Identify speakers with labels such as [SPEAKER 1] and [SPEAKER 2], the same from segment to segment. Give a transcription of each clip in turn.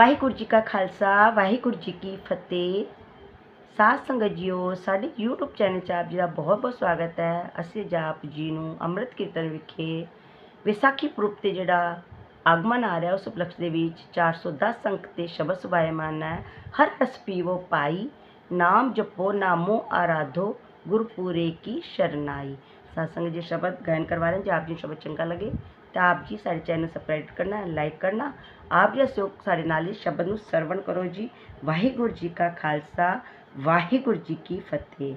[SPEAKER 1] ਵਾਹਿਗੁਰੂ ਜੀ ਕਾ ਖਾਲਸਾ, ਵਾਹਿਗੁਰੂ ਜੀ ਕੀ ਫਤਿਹ। ਸਾਧ ਸੰਗਤ ਜੀਓ, ਸਾਡੇ YouTube ਚੈਨਲ 'ਚ ਆਪ ਜੀ ਦਾ ਬਹੁਤ ਬਹੁਤ ਸਵਾਗਤ ਹੈ। ਅਸੀਂ ਜਾਪ ਜੀ ਨੂੰ ਅੰਮ੍ਰਿਤ ਕੀਰਤਨ ਵਿਖੇ ਵਿਸਾਖੀ ਪੁਰਬ ਤੇ ਜਿਹੜਾ ਆਗਮਨ ਆ ਰਿਹਾ, ਉਸ ਉਪਲਕਸ਼ ਦੇ ਵਿੱਚ 410 ਅੰਕ ਤੇ ਸ਼ਬਦ ਸੁਭਾਇਮਾਨ ਹੈ। ਹਰ ਰਸ ਪੀਵੋ ਪਾਈ, ਨਾਮ ਜਪੋ, ਨਾਮੋ ਆਰਾਧੋ, ਗੁਰਪੂਰੇ ਕੀ ਸ਼ਰਨਾਈ। ਸਾਧ ਸੰਗਤ ਜੀ ਸ਼ਬਦ ਗਾਇਨ ਕਰਵਾ ਰਹੇ हैं ਜੇ ਆਪ ਜੀ ਨੂੰ ਸ਼ਬਦ ਚੰਗਾ ਲੱਗੇ तो आप जी सारे चैनल सबसक्राइब करना, लाइक करना, आप जी सो सारे नाल शब्द में सरवण करो जी। वाहेगुरू जी का खालसा, वाहेगुरू जी की फतेह।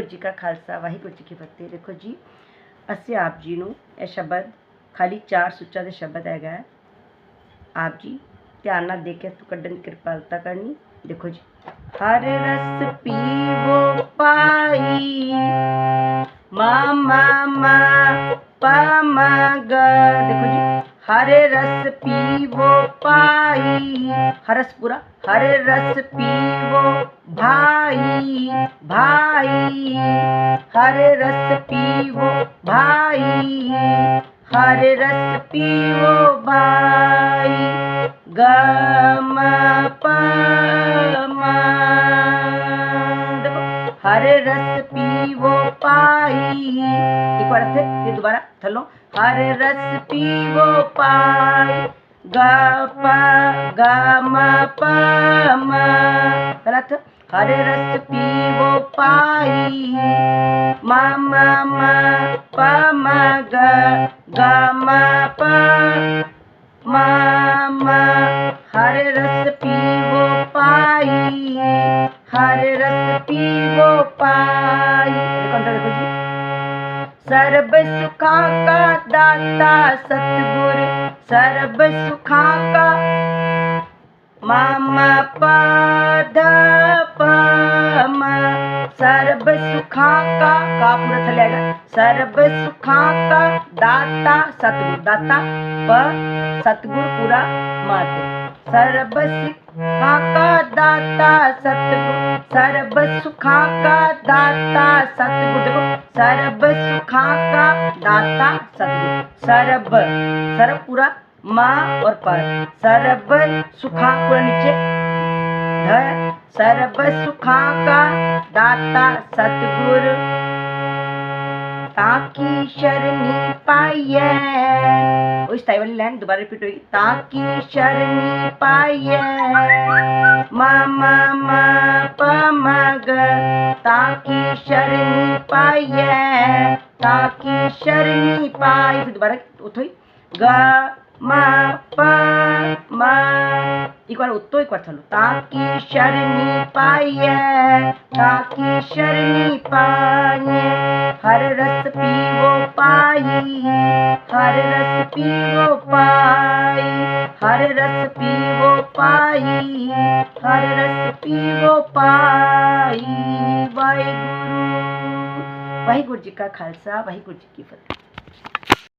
[SPEAKER 1] ਵਾਹਿਗੁਰੂ ਜੀ ਕਾ ਖਾਲਸਾ, ਵਾਹਿਗੁਰੂ ਜੀ ਕੀ ਫਤਿਹ। ਦੇਖੋ ਜੀ, ਅਸੀਂ ਆਪ ਜੀ ਨੂੰ ਇਹ ਸ਼ਬਦ, ਖਾਲੀ ਚਾਰ ਸੁੱਚਾ ਦੇ ਸ਼ਬਦ ਹੈਗਾ ਆਪ ਜੀ, ਧਿਆਨ ਨਾਲ ਦੇਖ ਕੇ ਤੂੰ ਕੱਢਣ ਦੀ ਕਿਰਪਾਲਤਾ ਕਰਨੀ। ਦੇਖੋ ਜੀ, ਹਰ ਰਸ ਪੀਵੋ ਪਾਈ ਮਾ ਮਾ ਮਾ, ਪਾ, ਮਾ, ਗ। ਦੇਖੋ ਜੀ हरे रस पी वो पाई हरस पूरा? हरे रस पीवो भाई भाई। हरे रस पी वो भाई, हरे रस पीवो भाई। गम हरे रस पी वो पाई। एक बार फिर दोबारा। हर रस पीवो पाए गा पा गा म पा म गलत हर रस पीवो पाई मा म म पा म ग गा म पा मा म हर रस पीवो पाई हर रस पीवो पाई देखो देखो जी सर्व सुखा का दाता सतगुर सर्व सुखा का मामा पादा पामा सर्व सुखा का का पूरा चलेगा सर्व सुखा का दाता सतगुरु, दाता प सतगुरु पूरा मत। सर्व का दाता सतगुरु सर्व सुखा का दाता सतगुरु देखो सर्व का दाता सतगुरु। सर्व सर्व पूरा माँ और पर। सर्व सुखा पूरा नीचे। सर्व सुखा का दाता सतगुरु। ताकि शरणी पाइए। इस टाइम वाली लाइन दोबारा रिपीट होगी। ताकि शरणी पाइए। मा मा मा प म ग ताकि शरणी पाइए। ताकि शरणी पाई फिर दोबारा उठो ग ma pa ma इक्वल उत्तो एक बार चलो ताकि शरणी पाए ताकि शरणी पाए हर रस पीवो पाई हर रस पीवो पाई हर रस पीवो पाई हर रस पीवो पाई वाहिगुरु वाहिगुरु जी का खालसा वाहिगुरु जी की फतेह